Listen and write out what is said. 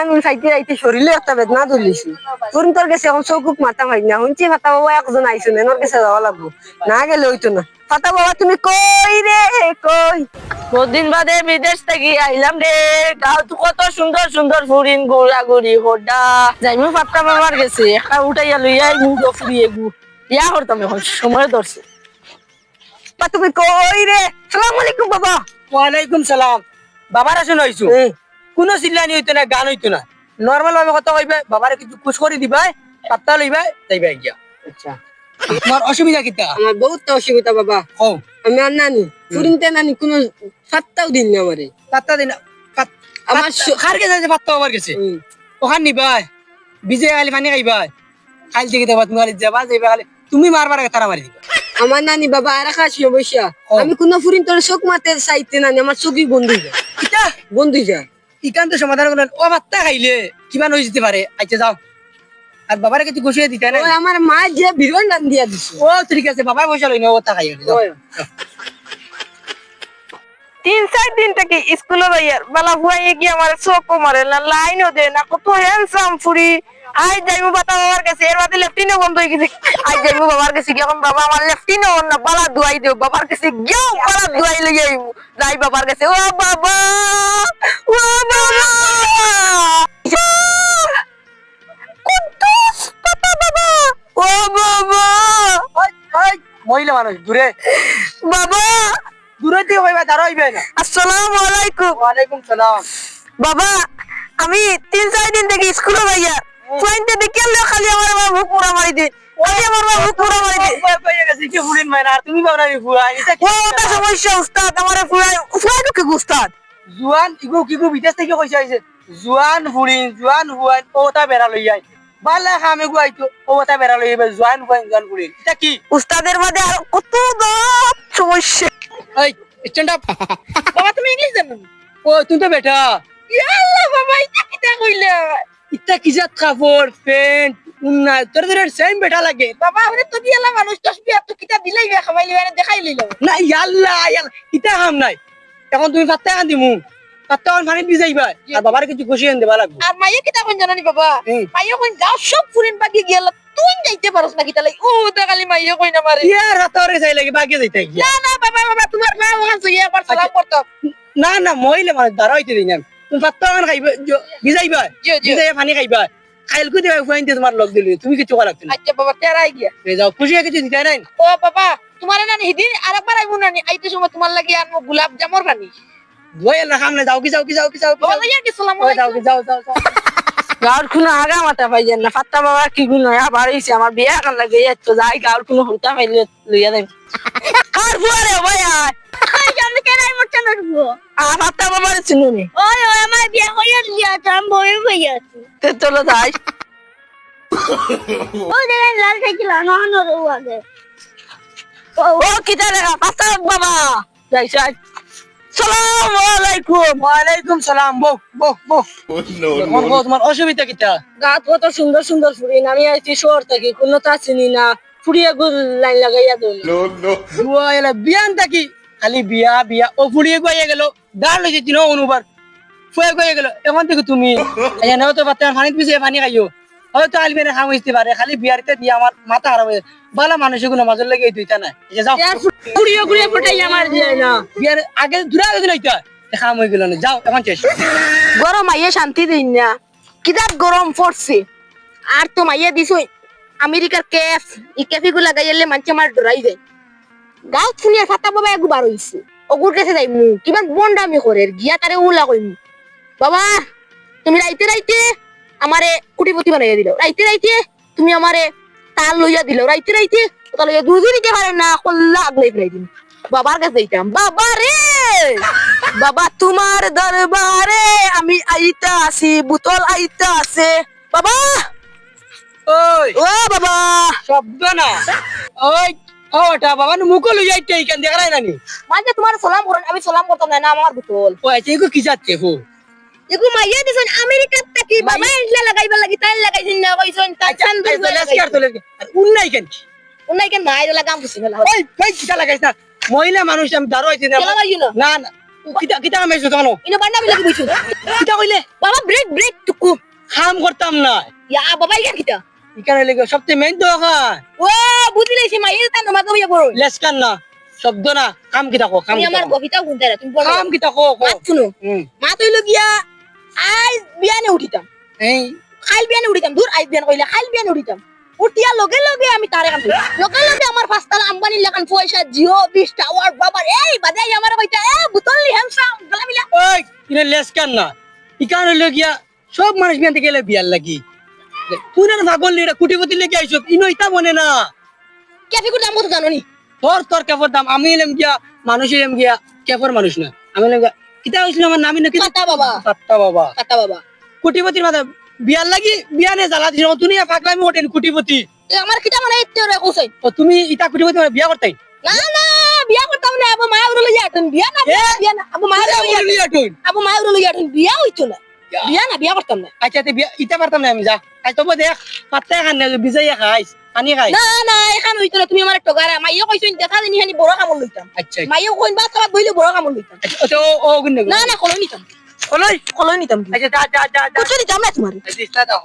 আমি চাইতে চাইতে শরীরে একটা বেদনা ধরলিছি তোর তোর কাছে এখন চৌকুক মাথা মারি না শুনছি ফাতা বাবা একজন এনার কাছে যাওয়া লাগবো। না গেলে হইতো না। ফাতা বাবা তুমি কই রে কই। কদিন বাদে বিদেশ থেকে আইলাম রে গাও তো কত সুন্দর সুন্দর ফুরিন ঘুরা ঘুরি হোডা যাইমু পাত্তা মামার গেছে একটা উঠাইয়া লইয়াই মুখ ফুরিয়ে গু ইয়া করতাম এখন সময় ধরছে তুমি কই রে সালাম আলাইকুম বাবা। ওয়ালাইকুম সালাম। বাবার আসুন হইছু কোনো চিল্লানি হইতো না গান হইতো না। নর্মাল ভাবে কথা কইবে বাবারে কিছু খুশ করে দিবাই পাত্তা লইবা যাইবা গিয়া। আচ্ছা। তোমার অসুবিধা কিতা আমার বহুত অসুবিধা বাবা। ও আমি আর নানি ফুরিনতে নানি কোনো ফাত্তাও দিন না আমারে। পাত্তা দিন আমার খার গেছে যে পাত্তা আমার গেছে। ওখান নিবাই বিজে খালি পানি খাইবাই। খাইল থেকে দেবা তুমি খালি যাবা যাইবা খালি তুমি মারবার আগে তারা মারি দিবা। আমার নানি বাবা আর খাসি ও। আমি কোনো ফুরিন তোর চোখ মাতে চাইতে নানি আমার চোখই বন্ধ যায় কিতা বন্ধ যায় ইকান্ত সমাধান করেন ও পাত্তা খাইলে কিমান হয়ে যেতে পারে? আচ্ছা যাও। আর বাবার কিছু গুছিয়ে দিতে না আমার মা যে বিরন নাম দিয়া দিছে। ও ঠিক আছে বাবাই পয়সা লই না ও তা খাই তিন চার দিন থেকে স্কুলে বেলা হুয়াই গিয়ে আমার চোখ মারে না লাইনও দে না কত হ্যান্ডসাম ফুরি আই যাইমু বাতা বাবার কাছে এর বাদে লেফটিনও বন্ধ হয়ে গেছে। আই যাইমু বাবার কাছে গিয়ে এখন বাবা আমার লেফটিনও না বালা দুয়াই দেও বাবার কাছে গিয়েও বালা দুয়াই লই আইমু যাই বাবার কাছে ও বাবা! ও বাবা! কুদ্দুস বাবা বাবা! ও বাবা! মহিলা মানুষ দূরে। বাবা! দূরে দিয়ে হইবা দাঁড়া হইবে না। আসসালামু আলাইকুম। ওয়ালাইকুম সালাম। বাবা আমি তিন চার দিন থেকে স্কুলে যাইয়া ফ্লাইনতে দেখে খালি আমার আমার বুক পুরা মারি দিন খালি আমার আমার বুক পুরা মারি গেছে, কি মাইনা, আর তুমি ভাবনা নি ফুয়া, এটা কি? ওটা সমস্যা উস্তাদ আমার ফুরাই ফুরাই ঢুকে উস্তাদ। জুয়ান ইগু কিগু বিদেশ থেকে কইছে আইছে। জুয়ান ফুরিন জুয়ান হুয়ান ওটা বেড়া লই আই বালা খামে গু আইতো ওটা বেড়া লই আইবে জুয়ান হুয়ান জুয়ান ফুরিন এটা কি? উস্তাদের মধ্যে আর কত সমস্যা। এই স্ট্যান্ড আপ বাবা তুমি ইংলিশ জানো? ও তুমি তো বেটা। ইয়াল্লা বাবা এটা কিটা কইলা? ইটা কিজাত কাপড় প্যান্ট উন্না তোর তোর সেম বেটা লাগে। বাবা ওরে তো দিয়ালা মানুষ বিয়া তো কিটা দিলাই মানে দেখাই লইলাম না ইয়াল্লা ইয়াল্লা ইটা কাম নাই। এখন তুমি পাত্তা কান দিমু। পাত্তা কান পানি দি যাইবা আর বাবার কিছু খুশি এনে দেবা লাগবে। আর মাইয়া কিটা কোন জানানি বাবা? হুম। মাইয়া কোন যাও সব ফুরিন বাকি গেল তুই যাইতে পারস না কিটা লাই ও দেখালি মাইয়া কই না মারে ইয়ার হাতরে চাই লাগে বাকি যাইতে গিয়া। না না বাবা বাবা তোমার মা ওখান থেকে একবার সালাম করতো। না না মহিলা মানে দাঁড়া হইতে দিই না। তুমি পাত্তা কান খাইবা ভিজাইবা পানি খাইবা। দেবা তোমার লগ দিলি তুমি কিছু করা লাগতো না আচ্ছা বাবা তেরাই গিয়া যাও খুশি কিছু দিতে নাই। ও বাবা তোমার না হিদিন আরেকবার আইবো না আইতে সময় তোমার লাগি আনব গোলাপ জামর না? যাও কি যাও কি যাও কি যাও কি বাবা যাও। কি যাও কি। যাও যাও গাঁর কোনো আগা মাথা পাই না। ফাত্তা বাবা কি গুণ আবার হইছে আমার বিয়া কান লাগে তো যাই গাঁর কোনো হুঁটা পাইলে লইয়া দেব কার বুয়ারে ভাই বাবার চিনুনি ওই ওই আমার বিয়ে হয়ে লিয়া আমি বই হয়ে আছি তে চলো যাই। ও দেখেন লাল সাইকেল আগে ও রে ফাত্তা বাবা। যাই যাই। সালাম আলাইকুম। ওয়ালাইকুম সালাম। বউ বউ বউ। তোমার তোমার অসুবিধা কিটা? গাত কত সুন্দর সুন্দর ফুরিন আমি আইছি শহর থেকে কোনো তা চিনি না। ফুরিয়ে গুল লাইন লাগাইয়া বিয়ান থাকি? খালি বিয়া বিয়া। ও ফুড়িয়ে গিয়ে গেল দাঁড় লইছে তিন অনুবার। ফুয়ে গিয়ে গেল এখন দেখো তুমি। আচ্ছা নাও তো বাচ্চা পানিত পিছিয়ে পানি খাইও। হয়তো আলবে না খাম হইতে পারে খালি বিয়ারিতে দিয়ে আমার মাথা খারাপ হয়ে বালা মানুষগুলো মাজর লেগে দুইটা না যাও। ফুরিয়ে ঘুরিয়ে ফোটাই আমার দিয়ে না। বিয়ার আগে দূরে আগে দিন খাম হয়ে গেল না যাও এখন শেষ। গরম আইয়ে শান্তি দিন না। কিদার গরম পড়ছে আর তো মাইয়া দিছো আমেরিকার কেফ এই কেফি গুলা গাইলে মানুষ আমার ডরাই যায়। গাও শুনিয়া ফাতা বাবা একবার হইছে অগুর কাছে যাই মু কিবা বন্ডামি করে গিয়া তারে উলা কইমু বাবা তুমি রাইতে রাইতে আমারে কুটিপতি বানাইয়া দিল। রাইতে রাইতে তুমি আমারে তাল লইয়া দিল। রাইতে রাইতে তাল লইয়া দুধ দিতে পারে না কল্লা আগলাই ফেলাই দিন বাবার কাছে যাইতাম বাবা রে বাবা তোমার দরবারে আমি আইতা আছি বুতল আইতা আছে। বাবা ওই ও বাবা। শব্দ না। ওই ওটা বাবা যাইতে নানি। মানে তোমার সালাম করেন আমি সালাম করতাম না না আমার বুতল। ও আচ্ছা এগো কি যাচ্ছে হো? এগু মাইয়া দিছেন আমেরিকার থাকি বাবা ইন্ডিয়া লাগাইবা লাগি তাই লাগাইছেন না কইছেন তাই চান এই তো লেস কার আর উন নাই কেন উনাই কেন মায়ের লাগাম খুশি ফেলা ওই ভাই কিটা লাগাইছ না। মহিলা মানুষ আমি হইছে না। না? না না। তোমানো? ইনো বান্না কইলে? বাবা ব্রেক ব্রেক টুকু। কাম করতাম না। ইয়া বাবা ইয়া কিটা? ইকানে লেগে সবচেয়ে মেইন তো ও বুঝি লাইছি মাইয়ে তা নমা কইয়া বড় না শব্দ না কাম কো কাম তুমি আমার। গভিতা গুনতে রে তুমি বড় কাম কো কো মাত শুনো। হুম মাত হইল গিয়া আজ বিয়ানে উঠিতাম। এই। খাইল বিয়ানে উঠিতাম দূর আইজ বিয়ান কইলে খাইল বিয়ানে উঠিতাম। উঠিয়া লগে লগে আমি তারে কাম লগে লগে আমার পাঁচতলা আম্বানি লাগান পয়সা জিও বিশ টাওয়ার বাবার এই বাদাই আমার কইতা এ বুতল হ্যান্ডসাম গলা মিলা। ওই ইনে লেস কান না। ইকানে লেগিয়া সব মানুষ বিয়ান থেকে গেলে বিয়ার লাগি। না পাগল নি এটা কুটিপতি লেগে আইছো? ইনো ইতা মনে না। ক্যাফে করে দাম কত জানো নি তোর তোর কেফর দাম। আমি এলাম গিয়া মানুষ এলাম গিয়া কেফর মানুষ না। আমি এলাম গিয়া কিতা হইছিল আমার নামি নাকি পাতা বাবা। বাবা। পাতা বাবা। কুটিপতির মাথা বিয়ার লাগি বিয়ানে জ্বালা দিছিল। তুমি পাগলামি ওঠেন কুটিপতি। এ আমার কিটা মানে ইত্তে রে কইছই ও তুমি ইতা কুটিপতি মানে বিয়া করতাই? না না বিয়া করতাম না। আবু মায়া উড়লে যাটন বিয়া না বিয়া না, না আবু মায়া উড়লে যাটন আটুন আবু মায়া উড়লে যাটন বিয়া হইতো না। বিয়া না বিয়া করতাম না। আচ্ছা তে বিয়া ইতা পারতাম না আমি যা। আজ তবে দেখ পাত্তা খান না বিজাইয়া খাইস আনি খাই না না এখান হইতো না তুমি আমার টগারা মাইও কইছো দেখা দিনি হানি বড় কামল লইতাম আচ্ছা মাইও কইন বা খাবার বইলে বড় কামল লইতাম আচ্ছা ও ও গুন না না কলই নিতাম কলই কলই নিতাম আচ্ছা যা যা যা কুছ দিতাম না তোমার আচ্ছা দাও